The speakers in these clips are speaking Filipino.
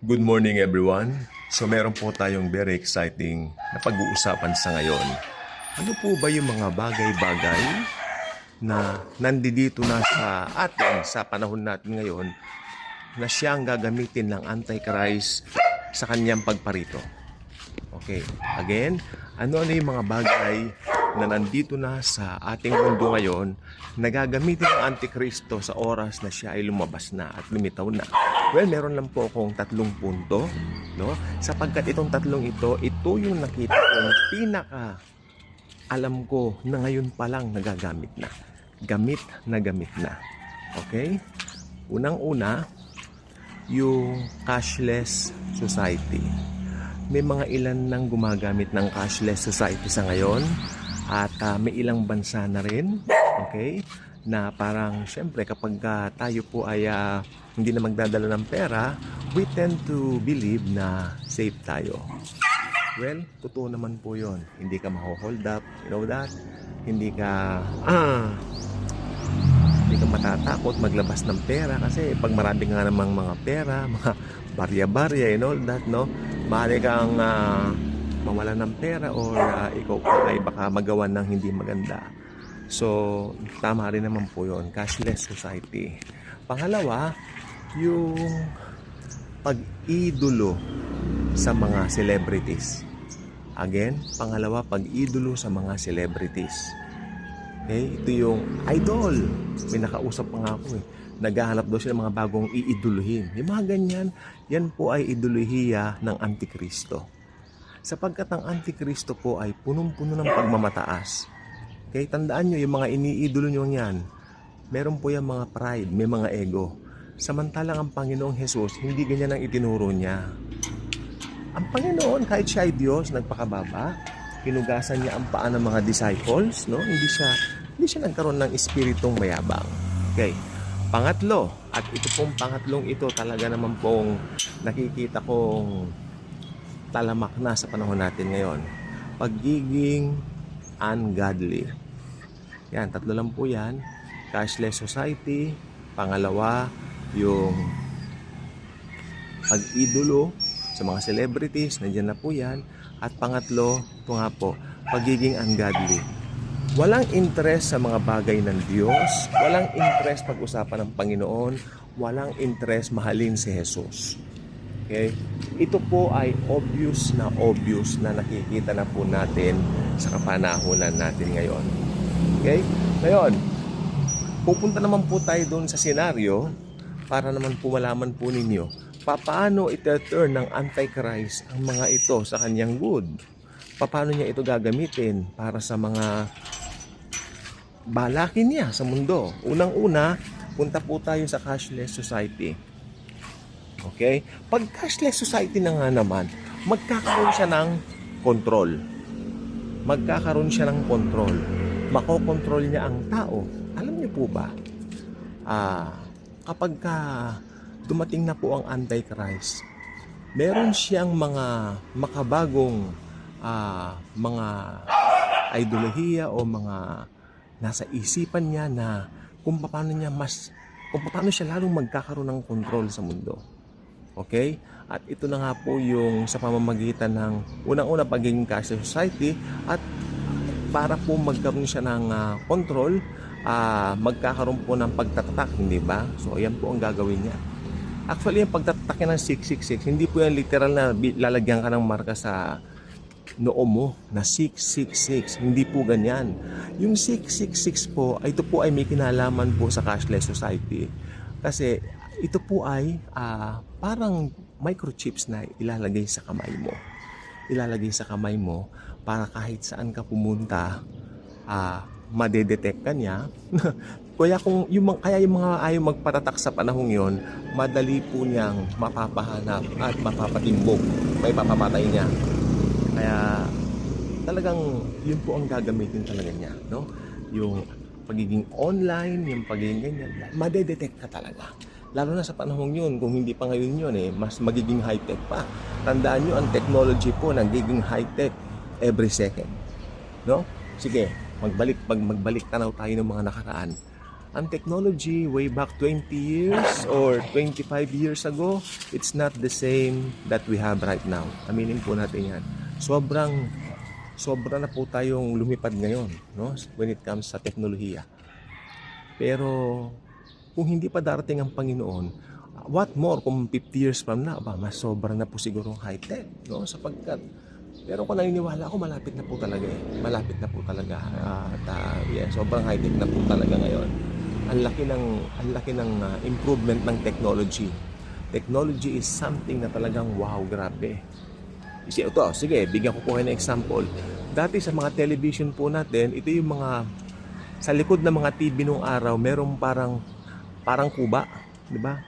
Good morning everyone. So meron po tayong very exciting na pag-uusapan sa ngayon. Ano po ba yung mga bagay-bagay na nandito na sa atin sa panahon natin ngayon na siyang gagamitin ng Antichrist sa kanyang pagparito? Okay, again, ano-ano yung mga bagay na nandito na sa ating mundo ngayon na gagamitin ng Antikristo sa oras na siya ay lumabas na at lumitaw na? Well, meron lang po akong tatlong punto, no? Sapagkat itong tatlong ito, ito yung nakita kong pinaka alam ko na ngayon pa lang nagagamit na. Gamit na gamit na. Okay? Unang-una, yung cashless society. May mga ilan nang gumagamit ng cashless society sa ngayon at ah, may ilang bansa na rin, okay? Na parang syempre kapag ah, tayo po ay ah, hindi na magdadala ng pera, we tend to believe na safe tayo. Well, totoo naman po yon. Hindi ka maho-hold up, you know that? Hindi ka, ah, hindi ka matatakot maglabas ng pera kasi pag marami nga namang mga pera, mga barya-barya and all that, no? Maaari kang ah, mawala ng pera or ah, ikaw ay baka magawa ng hindi maganda. So, tama rin naman po yon cashless society. Pangalawa, yung pag-idolo sa mga celebrities. Again, pangalawa, pag-idolo sa mga celebrities. Okay, ito yung idol. May nakausap pa nga ako eh. Naghahanap daw sila mga bagong iiduluhin. Yung mga ganyan, yan po ay idolohiya ng Antikristo. Sapagkat ang Antikristo po ay punong-puno ng pagmamataas. Okay, tandaan nyo, yung mga iniidolo nyo yan, meron po yung mga pride, may mga ego. Samantalang ang Panginoong Jesus, hindi ganyan ang itinuro niya. Ang Panginoon, kahit siya ay Diyos, nagpakababa, hinugasan niya ang paa ng mga disciples, no? Hindi siya hindi siya nagkaroon ng espiritong mayabang. Okay. Pangatlo, at ito pong pangatlong ito talaga naman pong nakikita kong talamak na sa panahon natin ngayon. Pagiging ungodly. Yan, tatlo lang po yan. Cashless society. Pangalawa, yung pag-idolo sa mga celebrities, nandiyan na po yan. At pangatlo, ito nga po, pagiging ungodly. Walang interest sa mga bagay ng Diyos, walang interest pag-usapan ng Panginoon, walang interest mahalin si Jesus. Okay? Ito po ay obvious na obvious na nakikita na po natin sa kapanahonan natin ngayon. Okay? Ngayon, pupunta naman po tayo doon sa senaryo para naman po malaman po ninyo paano ito-turn ng Antichrist ang mga ito sa kanyang good. Paano niya ito gagamitin para sa mga balakin niya sa mundo. Unang-una, punta po tayo sa cashless society. Okay? Pag cashless society na nga naman, magkakaroon siya ng control. Magkakaroon siya ng control. Makokontrol niya ang tao. Alam niyo po ba, ah, kapag ka dumating na po ang Antichrist, meron siyang mga makabagong ah, mga ideolohiya o mga nasa isipan niya na kung paano niya mas kung paano siya lalong magkakaroon ng control sa mundo. Okay? At ito na nga po yung sa pamamagitan ng unang-una pagiging cashless society at para po magkaroon siya ng ah, control, ah, magkakaroon po ng pagtatatak, hindi ba? So, ayan po ang gagawin niya. Actually, yung pagtatatak niya ng 666, hindi po yan literal na lalagyan ka ng marka sa noo mo na 666. Hindi po ganyan. Yung 666 po, ito po ay may kinalaman po sa cashless society. Kasi ito po ay ah, parang microchips na ilalagay sa kamay mo. Ilalagay sa kamay mo para kahit saan ka pumunta, ah, madedetect ka niya. kaya kung yung kaya yung mga ayaw magpatatak sa panahong yon, madali po niyang mapapahanap at mapapatimbog. May papamatay niya. Kaya talagang yun po ang gagamitin talaga niya, no? Yung pagiging online, yung pagiging ganyan, madedetect ka talaga. Lalo na sa panahong yun, kung hindi pa ngayon yun eh, mas magiging high-tech pa. Tandaan nyo, ang technology po nagiging high-tech every second. No? Sige, magbalik, pag magbalik tanaw tayo ng mga nakaraan. ang technology way back 20 years or 25 years ago, it's not the same that we have right now. Aminin po natin yan. Sobrang, sobra na po tayong lumipad ngayon no? when it comes sa teknolohiya. Pero kung hindi pa darating ang Panginoon, what more kung 50 years from now, ba, mas sobra na po siguro high-tech, no? Sapagkat, pero kung naniniwala ako, malapit na po talaga eh. Malapit na po talaga. At ah, yeah, sobrang high-tech na po talaga ngayon. Ang laki ng, ang laki ng ah, improvement ng technology. Technology is something na talagang wow, grabe. Isi ito, sige, bigyan ko po kayo ng example. Dati sa mga television po natin, ito yung mga sa likod ng mga TV nung araw, merong parang parang kuba, 'di ba?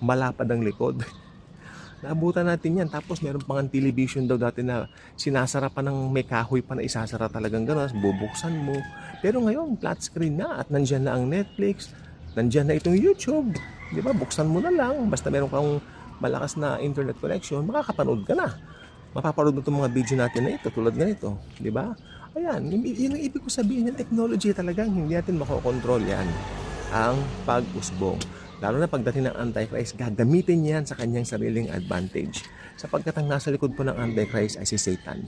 Malapad ang likod. Naabutan natin yan. Tapos meron pang television daw dati na sinasara pa ng may kahoy pa na isasara talagang gano'n. Bubuksan mo. Pero ngayon, flat screen na at nandyan na ang Netflix. Nandyan na itong YouTube. Di ba? Buksan mo na lang. Basta meron kang malakas na internet connection, makakapanood ka na. Mapapanood mo itong mga video natin na ito, tulad ganito. Di ba? Ayan, yun ang ibig ko sabihin ng technology talagang hindi natin makokontrol yan. Ang pag-usbong. Lalo na pagdating ng Antichrist, gagamitin niyan sa kanyang sariling advantage. Sapagkat ang nasa likod po ng Antichrist ay si Satan.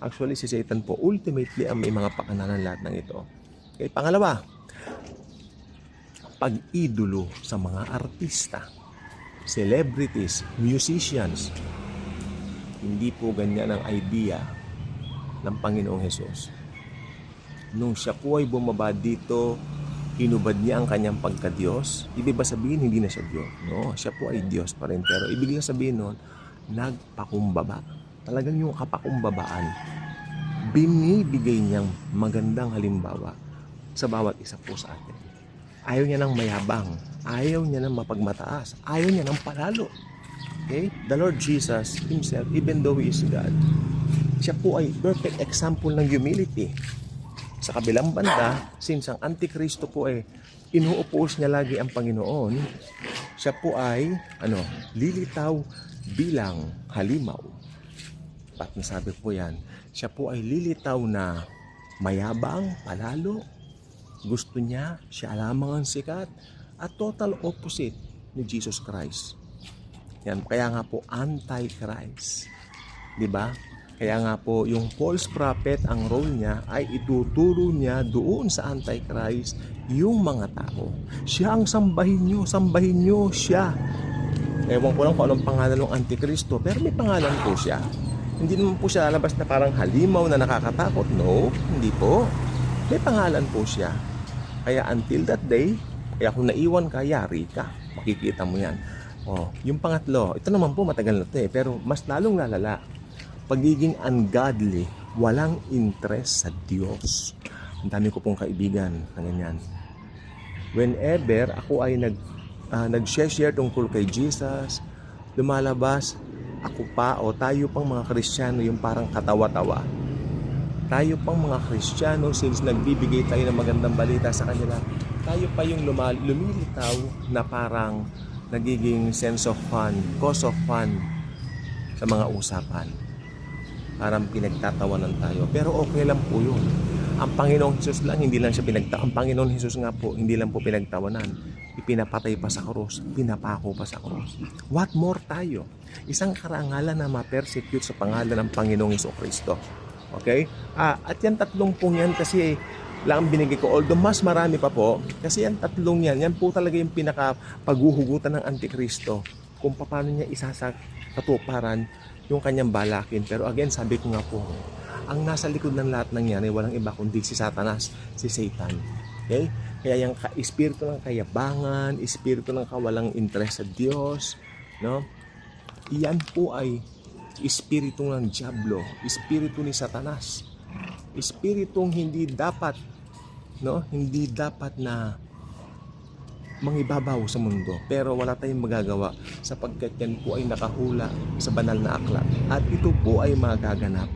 Actually, si Satan po, ultimately, ang may mga pakananan lahat ng ito. Okay, pangalawa, pag-idolo sa mga artista, celebrities, musicians. Hindi po ganyan ang idea ng Panginoong Hesus. Nung siya po ay bumaba dito, hinubad niya ang kanyang pagka-Diyos. Ibig ba sabihin, hindi na siya Diyos? No, siya po ay Diyos pa rin. Pero ibig lang sabihin nun, nagpakumbaba. Talagang yung kapakumbabaan, binibigay niyang magandang halimbawa sa bawat isa po sa atin. Ayaw niya ng mayabang. Ayaw niya ng mapagmataas. Ayaw niya ng palalo. Okay? The Lord Jesus Himself, even though He is God, siya po ay perfect example ng humility. Sa kabilang banda, since ang Antikristo po ay inuupos niya lagi ang Panginoon, siya po ay ano, lilitaw bilang halimaw. Pat nasabi po yan, siya po ay lilitaw na mayabang, palalo. Gusto niya, siya lamang ang sikat at total opposite ni Jesus Christ. Yan, kaya nga po anti-Christ. 'Di ba? Kaya nga po yung false prophet ang role niya ay ituturo niya doon sa anti-Christ yung mga tao. Siya ang sambahin nyo, sambahin nyo siya. Ewan ko lang kung anong pangalan ng antikristo, pero may pangalan po siya. Hindi naman po siya lalabas na parang halimaw na nakakatakot. No, hindi po. May pangalan po siya. Kaya until that day, kaya kung naiwan ka, yari ka. Makikita mo yan. Oh, yung pangatlo, ito naman po matagal na to eh, pero mas lalong lalala. Pagiging ungodly, walang interest sa Diyos. Ang dami ko pong kaibigan na ganyan. Whenever ako ay nag uh, nag-share tungkol kay Jesus, lumalabas ako pa o tayo pang mga Kristiyano yung parang katawa-tawa. Tayo pang mga Kristiyano since nagbibigay tayo ng magandang balita sa kanila, tayo pa yung lumal- lumilitaw na parang nagiging sense of fun, cause of fun sa mga usapan. Parang pinagtatawanan tayo. Pero okay lang po yun. Ang Panginoong Hesus lang, hindi lang siya pinagtawanan. Ang Panginoong Hesus nga po, hindi lang po pinagtawanan. Ipinapatay pa sa krus, pinapako pa sa krus. What more tayo? Isang karangalan na ma-persecute sa pangalan ng Panginoong Hesus Kristo. Okay? Ah, at yan tatlong pong yan kasi lang ang binigay ko. Although mas marami pa po, kasi yan tatlong yan, yan po talaga yung pinaka paghuhugutan ng Antikristo kung paano niya isasak katuparan yung kanyang balakin. Pero again, sabi ko nga po, ang nasa likod ng lahat ng yan ay walang iba kundi si Satanas, si Satan. Okay? Kaya yung espiritu ng kayabangan, espiritu ng kawalang interes sa Diyos, no? Iyan po ay espiritu ng Diablo, espiritu ni Satanas. Espiritong hindi dapat no, hindi dapat na mangibabaw sa mundo. Pero wala tayong magagawa sapagkat yan po ay nakahula sa banal na aklat. At ito po ay magaganap.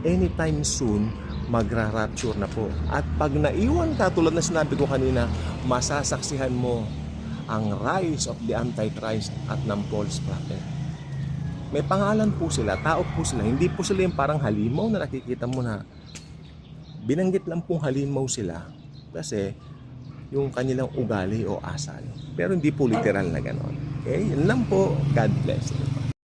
Anytime soon, magra-rapture na po. At pag naiwan ka, tulad na sinabi ko kanina, masasaksihan mo ang rise of the Antichrist at ng false prophet. May pangalan po sila, tao po sila. Hindi po sila yung parang halimaw na nakikita mo na binanggit lang pong halimaw sila kasi yung kanilang ugali o asal. Pero hindi po literal na ganon. Okay? Yun lang po. God bless.